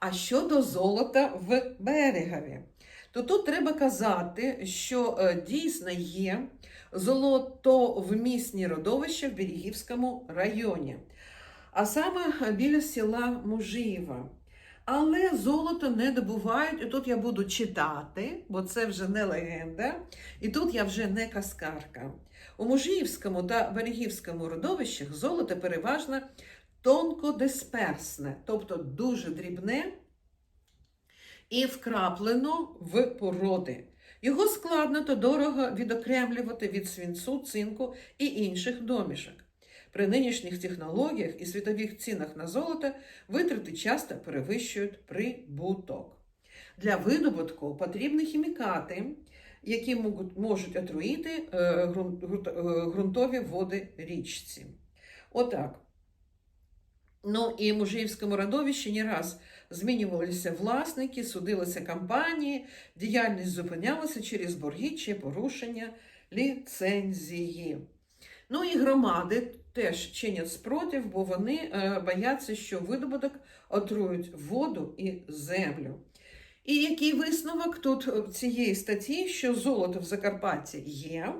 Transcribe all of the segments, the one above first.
А щодо золота в берегові, то тут треба казати, що е, дійсно є золотовмісні родовища в Берегівському районі, а саме біля села Мужиєва. Але золото не добувають, і тут я буду читати, бо це вже не легенда, і тут я вже не каскарка. У Мужиївському та Берегівському родовищах золото переважно тонкодисперсне, тобто дуже дрібне і вкраплено в породи. Його складно та дорого відокремлювати від свинцу, цинку і інших домішок. При нинішніх технологіях і світових цінах на золото витрати часто перевищують прибуток. Для видобутку потрібні хімікати, які можуть- отруїти е, е, ґрунтові води річці. Отак. Ну і в Мужиївському родовищі не раз змінювалися власники, судилися компанії, діяльність зупинялася через борги чи порушення ліцензії. Ну і громади теж чинять спротив, бо вони е, бояться, що видобуток отрують воду і землю. І який висновок тут е, цієї статті, що золото в Закарпатті є,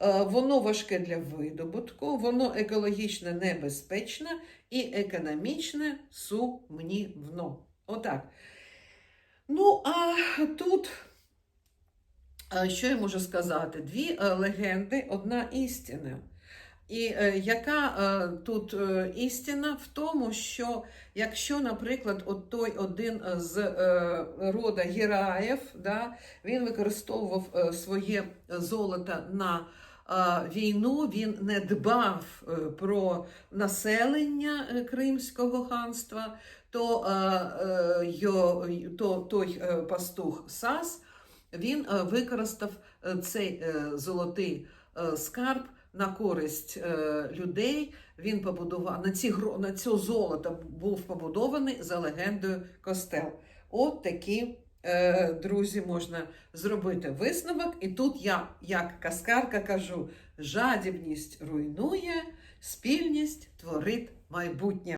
воно важке для видобутку, воно екологічно небезпечне і економічне сумнівно. Отак. Ну, а тут, е, що я можу сказати? Дві е, легенди, одна істина. І е, яка е, тут е, істина в тому, що якщо, наприклад, от той один з рода Гераєв, да, він використовував своє золото на війну, він не дбав про населення Кримського ханства, то, то той пастух Сас він використав цей золотий скарб на користь е, людей. Він побудував на ці на цю золото був побудований за легендою костел. От такі, е, друзі, можна зробити висновок. І тут я, як каскарка, кажу: жадібність руйнує, спільність творить майбутнє.